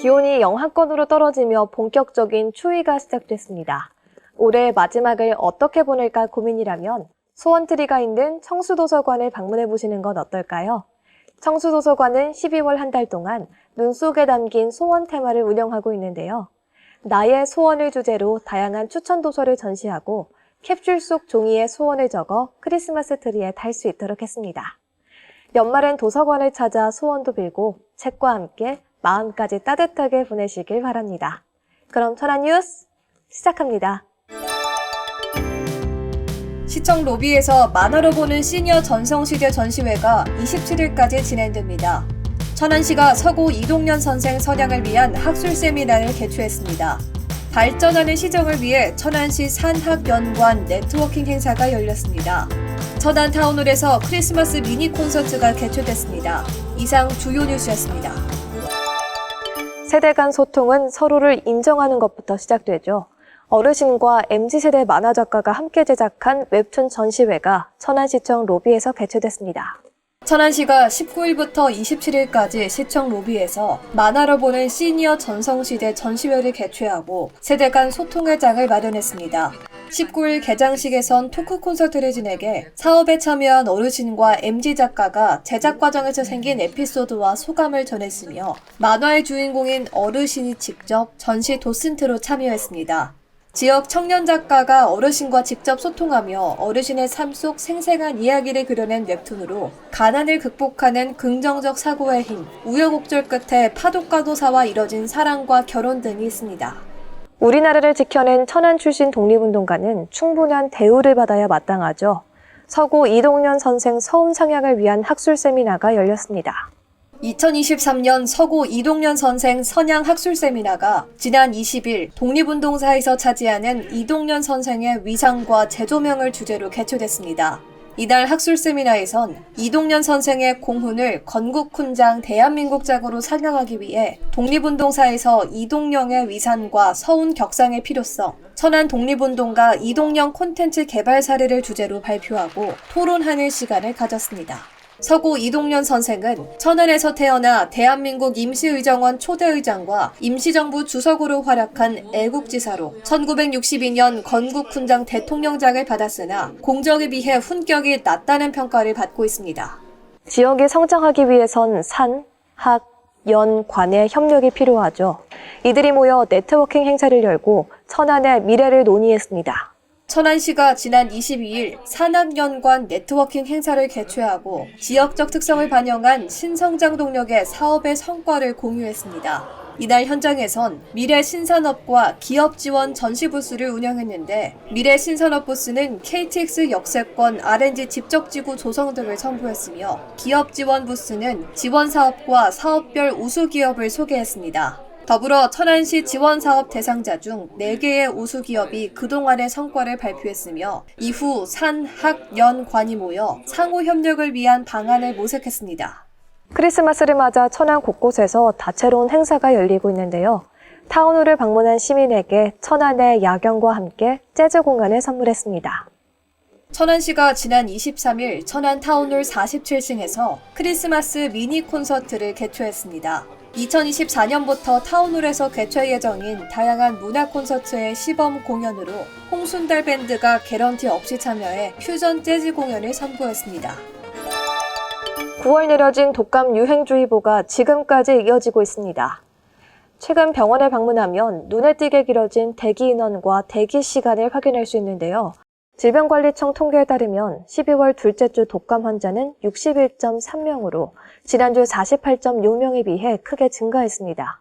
기온이 영하권으로 떨어지며 본격적인 추위가 시작됐습니다. 올해 마지막을 어떻게 보낼까 고민이라면 소원트리가 있는 청수도서관을 방문해 보시는 건 어떨까요? 청수도서관은 12월 한 달 동안 눈 속에 담긴 소원 테마를 운영하고 있는데요. 나의 소원을 주제로 다양한 추천 도서를 전시하고 캡슐 속 종이에 소원을 적어 크리스마스 트리에 달 수 있도록 했습니다. 연말엔 도서관을 찾아 소원도 빌고 책과 함께 마음까지 따뜻하게 보내시길 바랍니다. 그럼 천안 뉴스 시작합니다. 시청 로비에서 만화로 보는 시니어 전성시대 전시회가 27일까지 진행됩니다. 천안시가 서구 이동년 선생 선양을 위한 학술 세미나를 개최했습니다. 발전하는 시정을 위해 천안시 산학연관 네트워킹 행사가 열렸습니다. 천안 타운홀에서 크리스마스 미니 콘서트가 개최됐습니다. 이상 주요 뉴스였습니다. 세대 간 소통은 서로를 인정하는 것부터 시작되죠. 어르신과 MZ세대 만화 작가가 함께 제작한 웹툰 전시회가 천안시청 로비에서 개최됐습니다. 천안시가 19일부터 27일까지 시청 로비에서 만화로 보는 시니어 전성시대 전시회를 개최하고 세대 간 소통의 장을 마련했습니다. 19일 개장식에선 토크 콘서트를 진행해 사업에 참여한 어르신과 MG 작가가 제작 과정에서 생긴 에피소드와 소감을 전했으며 만화의 주인공인 어르신이 직접 전시 도슨트로 참여했습니다. 지역 청년 작가가 어르신과 직접 소통하며 어르신의 삶 속 생생한 이야기를 그려낸 웹툰으로 가난을 극복하는 긍정적 사고의 힘, 우여곡절 끝에 파도가도사와 이뤄진 사랑과 결혼 등이 있습니다. 우리나라를 지켜낸 천안 출신 독립운동가는 충분한 대우를 받아야 마땅하죠. 서구 이동년 선생 서움 상향을 위한 학술 세미나가 열렸습니다. 2023년 서구 이동년 선생 선양 학술 세미나가 지난 20일 독립운동사에서 차지하는 이동년 선생의 위상과 재조명을 주제로 개최됐습니다. 이날 학술 세미나에선 이동년 선생의 공훈을 건국훈장 대한민국작으로 상영하기 위해 독립운동사에서 이동영의 위산과 서운 격상의 필요성, 천안 독립운동가 이동영 콘텐츠 개발 사례를 주제로 발표하고 토론하는 시간을 가졌습니다. 서구 이동년 선생은 천안에서 태어나 대한민국 임시의정원 초대의장과 임시정부 주석으로 활약한 애국지사로 1962년 건국훈장 대통령장을 받았으나 공적에 비해 훈격이 낮다는 평가를 받고 있습니다. 지역이 성장하기 위해선 산, 학, 연, 관의 협력이 필요하죠. 이들이 모여 네트워킹 행사를 열고 천안의 미래를 논의했습니다. 천안시가 지난 22일 산학연관 네트워킹 행사를 개최하고 지역적 특성을 반영한 신성장 동력의 사업의 성과를 공유했습니다. 이날 현장에선 미래 신산업과 기업 지원 전시 부스를 운영했는데 미래 신산업 부스는 KTX 역세권 RNG 집적지구 조성 등을 첨부했으며 기업 지원 부스는 지원 사업과 사업별 우수 기업을 소개했습니다. 더불어 천안시 지원사업 대상자 중 4개의 우수 기업이 그동안의 성과를 발표했으며 이후 산, 학, 연, 관이 모여 상호 협력을 위한 방안을 모색했습니다. 크리스마스를 맞아 천안 곳곳에서 다채로운 행사가 열리고 있는데요. 타운홀을 방문한 시민에게 천안의 야경과 함께 재즈 공간을 선물했습니다. 천안시가 지난 23일 천안 타운홀 47층에서 크리스마스 미니 콘서트를 개최했습니다. 2024년부터 타운홀에서 개최 예정인 다양한 문화 콘서트의 시범 공연으로 홍순달 밴드가 개런티 없이 참여해 퓨전 재즈 공연을 선보였습니다. 9월 내려진 독감 유행주의보가 지금까지 이어지고 있습니다. 최근 병원에 방문하면 눈에 띄게 길어진 대기 인원과 대기 시간을 확인할 수 있는데요. 질병관리청 통계에 따르면 12월 둘째 주 독감 환자는 61.3명으로 지난주 48.6명에 비해 크게 증가했습니다.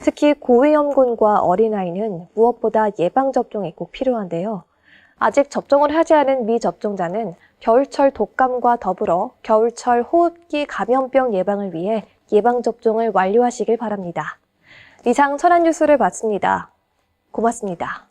특히 고위험군과 어린아이는 무엇보다 예방접종이 꼭 필요한데요. 아직 접종을 하지 않은 미접종자는 겨울철 독감과 더불어 겨울철 호흡기 감염병 예방을 위해 예방접종을 완료하시길 바랍니다. 이상 천안 뉴스를 마칩니다. 고맙습니다.